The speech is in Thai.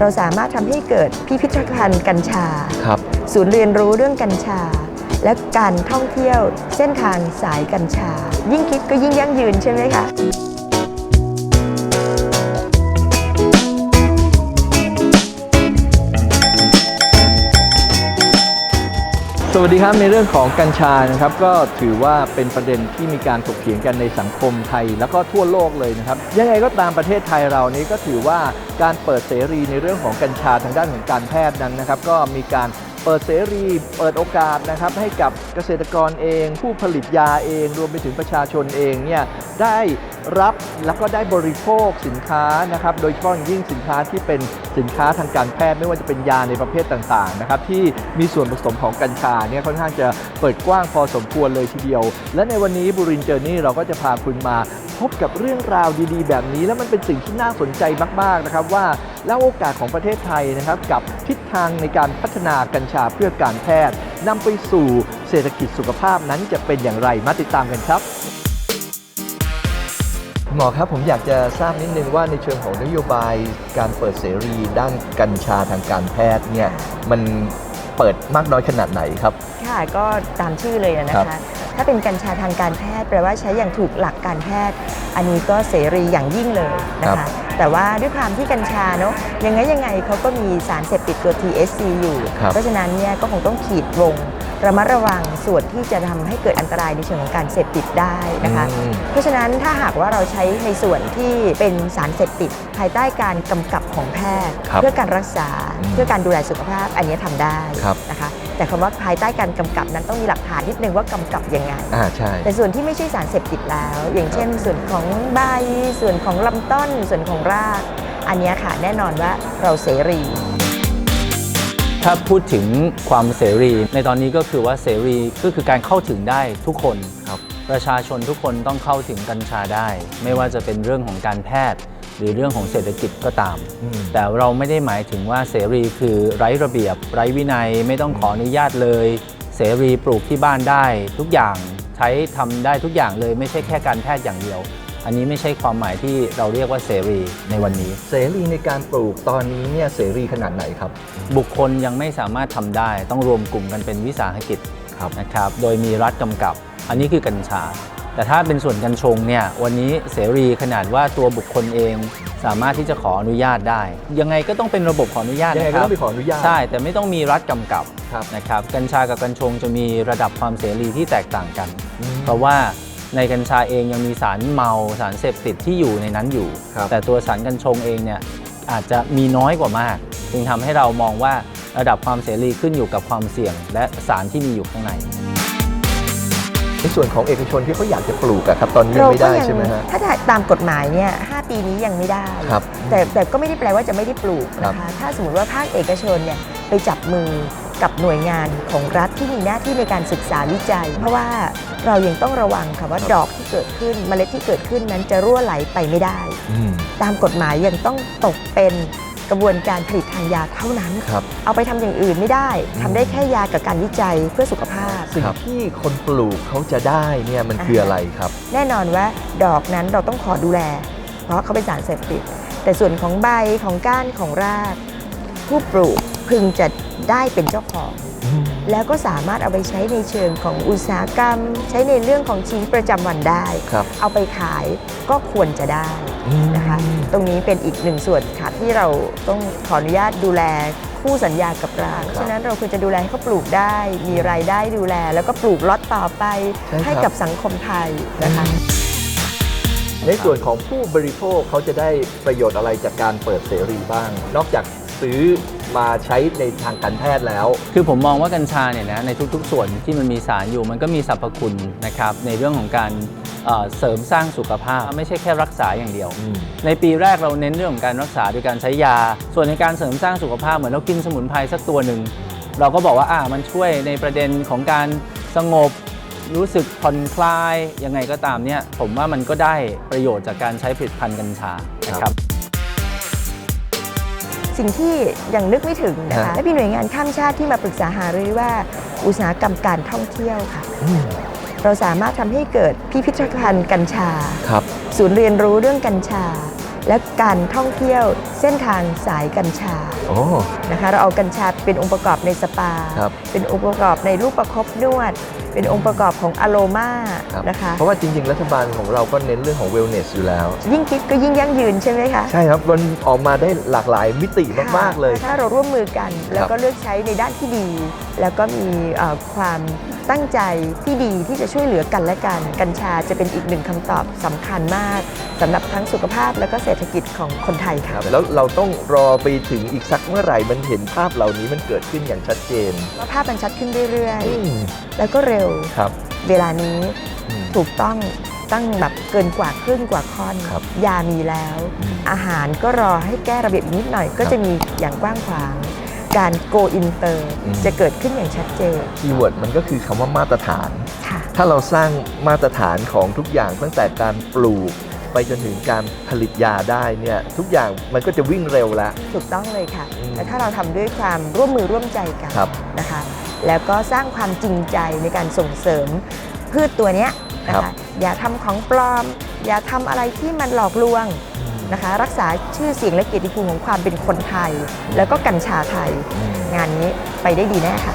เราสามารถทำให้เกิดพิพิธภัณฑ์กัญชาครับศูนย์เรียนรู้เรื่องกัญชา และการท่องเที่ยวเส้นทางสายกัญชา ยิ่งคิดก็ยิ่งยั่งยืนใช่ไหมคะ วัสดีครับในเรื่องของกัญชานะครับก็ถือว่าเป็นประเด็นที่มีการถกเถียงกันในสังคมไทย แล้วก็ทั่วโลกเลยนะครับยังไงก็ตามประเทศไทยเรานี้ก็ถือว่าการเปิดเสรีในเรื่องของกัญชาทางด้านของการแพทย์นั้นนะครับ ก็มีการเปิดเสรี เปิดโอกาสนะครับให้กับเกษตรกรเอง ผู้ผลิตยาเอง รวมไปถึงประชาชนเองเนี่ยได้รับแล้วก็ได้บริโภคสินค้านะครับ โดยเฉพาะอย่างยิ่งสินค้าที่เป็น สินค้าทางการแพทย์ไม่ว่าจะเป็นยาในประเภทต่างๆนะครับที่มีส่วนผสมของกัญชาเนี่ยค่อนข้างจะเปิดกว้างพอสมควรเลยทีเดียว และในวันนี้บุรินเจอร์นี่เราก็จะพาคุณมาพบกับเรื่องราวดีๆ แบบนี้ แล้วมันเป็นสิ่งที่น่าสนใจมากๆนะครับว่าแล้วโอกาสของประเทศไทยนะครับกับทิศทางในการพัฒนากัญชาเพื่อการแพทย์นำไปสู่เศรษฐกิจสุขภาพนั้นจะเป็นอย่างไรมาติดตามกันครับ หมอครับผมอยากจะทราบนิดนึงว่าในเชิงของนโยบายการเปิดเสรีด้านกัญชาทางการแพทย์เนี่ยมันเปิดมากน้อยขนาดไหนครับ ค่ะก็ตามชื่อเลยนะครัคะบถ้าเป็นกัญชาทางการแพทย์แปลว่าใช้อย่างถูกหลักการแพทย์ อันนี้ก็เสรีอย่างยิ่งเลยนะคะแต่ว่าด้วยความที่กัญชาเนาะยังไงยังไงเขาก็มีสารเสพติดตัว THC อยู่ครับเพราะฉะนั้นเนี่ยก็คงต้องขีดวง ระมัดระวังส่วนที่จะทำให้เกิดอันตรายในเชิงของการเสพติดได้นะคะอืมเพราะฉะนั้นถ้าหากว่าเราใช้ในส่วนที่เป็นสารเสพติด ภายใต้การกำกับของแพทย์ครับเพื่อการรักษาอืมเพื่อการดูแลสุขภาพอันนี้ทำได้ครับนะคะแต่คำว่าภายใต้การกำกับนั้นต้องมีหลักฐานนิดนึงว่ากำกับยังไงอ่าใช่แต่ส่วนที่ไม่ใช่สารเสพติดแล้ว อย่างเช่น ส่วนของใบส่วนของลำต้น ส่วนของราก อันเนี้ยค่ะแน่นอนว่าเราเสรี ถ้าพูดถึงความเสรี ในตอนนี้ก็คือว่าเสรีก็คือการเข้าถึงได้ทุกคนครับประชาชนทุกคนต้องเข้าถึงกัญชาได้ ไม่ว่าจะเป็นเรื่องของการแพทย์ หรือเรื่องของเศรษฐกิจก็ตามอืมแต่เราไม่ได้หมายถึงว่าเสรีคือไร้ระเบียบ ไร้วินัยไม่ต้องขออนุญาตเลย เสรีปลูกที่บ้านได้ ทุกอย่างใช้ทำได้ทุกอย่างเลยไม่ใช่แค่การแพทย์อย่างเดียว อันนี้ไม่ใช่ความหมายที่เราเรียกว่าเสรีในวันนี้ เสรีในการปลูกตอนนี้เนี่ยเสรีขนาดไหนครับ บุคคลยังไม่สามารถทำได้ ต้องรวมกลุ่มกันเป็นวิสาหกิจครับนะครับโดยมีรัฐกำกับ อันนี้คือกัญชา แต่ถ้าเป็นส่วนกัญชงเนี่ยวันนี้เสรีขนาดว่าตัวบุคคลเองสามารถที่จะขออนุญาตได้ ยังไงก็ต้องเป็นระบบขออนุญาตยังไงนะคก็รัต้องไปขออนุญาตใช่ แต่ไม่ต้องมีรัฐกำกับครับนะครับกัญชากับกัญชงจะมีระดับความเสรีที่แตกต่างกันอืมเพราะว่า ในกัญชาเองยังมีสารเมาสารเสพติดที่อยู่ในนั้นอยู่ ครับ แต่ตัวสารกัญชงเองเนี่ยอาจจะมีน้อยกว่ามาก จึงทำให้เรามองว่าระดับความเสรีขึ้นอยู่กับความเสี่ยง และสารที่มีอยู่ข้างใน ในส่วนของเอกชนที่เขาอยากจะปลูกอะครับตอนนี้ยังไม่ได้ใช่ไหมฮะ ถ้าตามกฎหมายเนี่ย5ปีนี้ยังไม่ได้ ครับแต่แต่ก็ไม่ได้แปลว่าจะไม่ได้ปลูกครับนะคะ ถ้าสมมติว่าภาคเอกชนเนี่ยไปจับมือ กับหน่วยงานของรัฐที่มีหน้าที่ในการศึกษาวิจัย เพราะว่าเรายังต้องระวังค่ะว่าดอกที่เกิดขึ้นเมล็ดที่เกิดขึ้นนั้นจะรั่วไหลไปไม่ได้อืมตามกฎหมายยังต้องตกเป็นกระบวนการผลิตทางยาเท่านั้นครับเอาไปทำอย่างอื่นไม่ได้ทำได้แค่ยากับการวิจัยเพื่อสุขภาพ สิ่งที่คนปลูกเขาจะได้เนี่ยมันคืออะไรครับ แน่นอนว่าดอกนั้นเราต้องขอดูแล เพราะเขาเป็นสารเสพติด แต่ส่วนของใบของก้านของราก ผู้ปลูก พึงจะได้เป็นเจ้าของ แล้วก็สามารถเอาไปใช้ในเชิงของอุตสาหกรรม ใช้ในเรื่องของชีวิตประจำวันได้ครับเอาไปขายก็ควรจะได้นะคะตรงนี้เป็นอีกหนึ่งส่วนค่ะที่เราต้องขออนุญาตดูแลคู่สัญญากับเราครับฉะนั้นเราควรจะดูแลให้เขาปลูกได้ มีรายได้ดูแล แล้วก็ปลูกล็อตต่อไปใช่ครับให้กับสังคมไทยนะคะในส่วนของผู้บริโภคเขาจะได้ประโยชน์อะไรจากการเปิดเสรีบ้าง นอกจากซื้อ มาใช้ในทางการแพทย์แล้ว คือผมมองว่ากัญชาเนี่ยนะในทุกๆ ส่วนที่มันมีสารอยู่มันก็มีสรรพคุณนะครับในเรื่องของการเอ่อเสริมสร้างสุขภาพ ไม่ใช่แค่รักษาอย่างเดียว ในปีแรกเราเน้นเรื่องของการรักษาโดยการใช้ยา ส่วนในการเสริมสร้างสุขภาพเหมือนเรากินสมุนไพรสักตัวหนึ่ง เราก็บอกว่าอ่ามันช่วยในประเด็นของการสงบ รู้สึกผ่อนคลายยังไงก็ตามเนี่ยผมว่ามันก็ได้ประโยชน์จากการใช้ผลิตภัณฑ์กัญชานะครับ สิ่งที่ยังนึกไม่ถึงนะคะฮะและมีหน่วยงานข้ามชาติที่มาปรึกษาหารือว่าอุตสาหกรรมการท่องเที่ยวค่ะอืมเราสามารถทำให้เกิดพิพิธภัณฑ์กัญชาครับศูนย์เรียนรู้เรื่องกัญชา และการท่องเที่ยวเส้นทางสายกัญชาโอ้นะคะเราเอากัญชาเป็นองค์ประกอบในสปาครับเป็นองค์ประกอบในรูปประคบนวด เป็นองค์ประกอบของอโลมาครับนะคะเพราะว่าจริง ๆ รัฐบาลของเราก็เน้นเรื่องของ wellness อยู่แล้ว ยิ่งคิดก็ยิ่งยั่งยืนใช่ไหมคะใช่ครับมันออกมาได้หลากหลายมิติมากๆเลย ถ้าเราร่วมมือกันแล้วก็เลือกใช้ในด้านที่ดี แล้วก็มีเอ่อความตั้งใจที่ดีที่จะช่วยเหลือกันและกัน กัญชาจะเป็นอีกหนึ่งคำตอบสำคัญมากสำหรับทั้งสุขภาพและก็เศรษฐกิจของคนไทยคค่ะรับแล้วเราต้องรอไปถึงอีกสักเมื่อไหร่มันเห็นภาพเหล่านี้มันเกิดขึ้นอย่างชัดเจนว่าภาพมันชัดขึ้นเรื่อยอืม ๆ แล้วก็เร็วครับเวลานี้อืม ถูกต้องตั้งแบบเกินกว่าครึ่งกว่าค่อน ครับยามีแล้ว อืมอาหารก็รอให้แก้ระเบียบอีกนิดหน่อย ก็ครับจะมีอย่างกว้างขวาง การ go inter อืม จะเกิดขึ้นอย่างชัดเจนคีย์เวิร์ดมันก็คือคำว่ามาตรฐาน ค่ะ ถ้าเราสร้างมาตรฐานของทุกอย่างตั้งแต่การปลูก ไปจนถึงการผลิตยาได้เนี่ยทุกอย่างมันก็จะวิ่งเร็วแล้ว ถูกต้องเลยค่ะ อืมและถ้าเราทำด้วยความร่วมมือร่วมใจกันครับ นะคะ แล้วก็สร้างความจริงใจในการส่งเสริมพืชตัวเนี้ยนะครัคะบอย่าทำของปลอม อย่าทำอะไรที่มันหลอกลวงนะคะรักษาชื่อเสียงและเกียรติภูมิของความเป็นคนไทย แล้วก็กัญชาไทยอืมงานนี้ไปได้ดีแน่ค่ะ